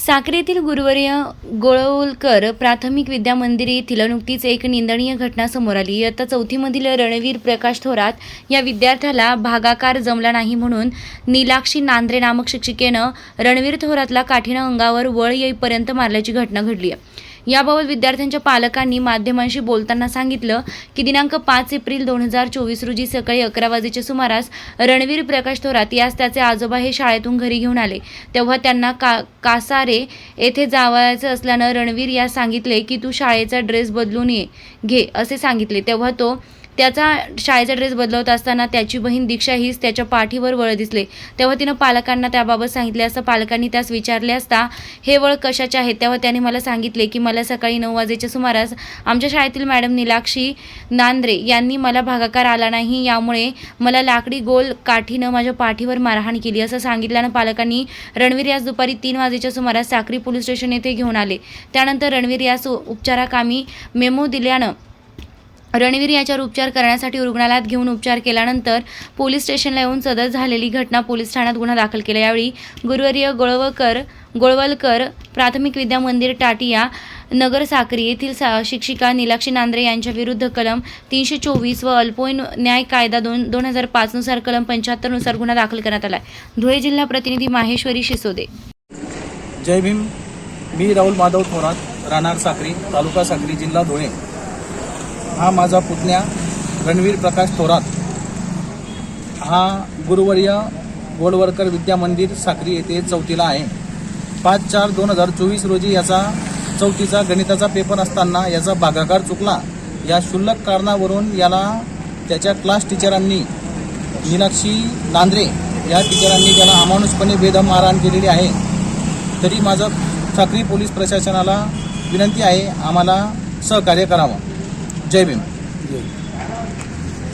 साक्रीतील गुरुवर्य गोळवलकर प्राथमिक विद्या मंदिर येथील नुकतीच एक निंदनीय घटना समोर आली. इयत्ता चौथीमधील रणवीर प्रकाश थोरात या विद्यार्थ्याला भागाकार जमला नाही म्हणून नीलाक्षी नांद्रे नामक शिक्षिकेनं रणवीर थोरातला काठीनं अंगावर वळ येईपर्यंत मारल्याची घटना घडली आहे. याबाबत विद्यार्थ्यांच्या पालकांनी माध्यमांशी बोलताना सांगितलं की दिनांक पाच एप्रिल दोन हजार चोवीस रोजी सकाळी अकरा वाजेच्या सुमारास रणवीर प्रकाश थोरात यास त्याचे आजोबा हे शाळेतून घरी घेऊन आले. तेव्हा त्यांना का कासारे येथे जावायचं असल्यानं रणवीर यास सांगितले की तू शाळेचा ड्रेस बदलून ये घे असे सांगितले. तेव्हा तो त्याचा शाळेचा ड्रेस बदलवत असताना त्याची बहीण दीक्षा हीच त्याच्या पाठीवर वळ दिसले. तेव्हा तिनं पालकांना त्याबाबत सांगितले असता पालकांनी त्यास विचारले असता हे वळ कशाचे आहे तेव्हा त्याने मला सांगितले की मला सकाळी नऊ वाजेच्या सुमारास आमच्या शाळेतील मॅडम निलाक्षी नांद्रे यांनी मला भागाकार आला नाही यामुळे मला लाकडी गोल काठीनं माझ्या पाठीवर मारहाण केली असं सांगितल्यानं पालकांनी रणवीर यास दुपारी तीन वाजेच्या सुमारास साक्री पोलीस स्टेशन येथे घेऊन आले. त्यानंतर रणवीर यास उपचाराकामी मेमो दिल्यानं रणवीर याच्यावर उपचार करण्यासाठी रुग्णालयात घेऊन उपचार केल्यानंतर पोलीस स्टेशनला येऊन सदर झालेली घटना पोलीस ठाण्यात गुन्हा दाखल केला. यावेळी गुरुवर्य गोळवकर गोळवलकर प्राथमिक विद्या मंदिर टाटिया नगर साक्री येथील सा शिक्षिका नीलाक्षी नांद्रे यांच्या विरुद्ध कलम तीनशे चोवीस व अल्पवयीन न्याय कायदा दोन दोन हजार पाचनुसार कलम पंच्याहत्तरनुसार गुन्हा दाखल करण्यात आला आहे धुळे जिल्हा प्रतिनिधी माहेश्वरी शिसोदे. जय भीम. मी राहुल माधव थोरात राहणार साक्री तालुका साक्री जिल्हा धुळे. हा माझा पुतण्या रणवीर प्रकाश थोरात. हा गुरुवर्य गोलवरकर विद्या मंदिर साक्री येथे चौथीला आहे. पाच चार दोन हजार चोवीस रोजी याचा चौथीचा गणिताचा पेपर असताना याचा भागाकार चुकला. या क्षुल्लक कारणावरून याला त्याच्या क्लास टीचरांनी मीनाक्षी नांद्रे या टीचरांनी त्याला अमानुषपणे बेदम मारहाण केलेली आहे. तरी माझं साक्री पोलीस प्रशासनाला विनंती आहे आम्हाला सहकार्य करावं. जय भीम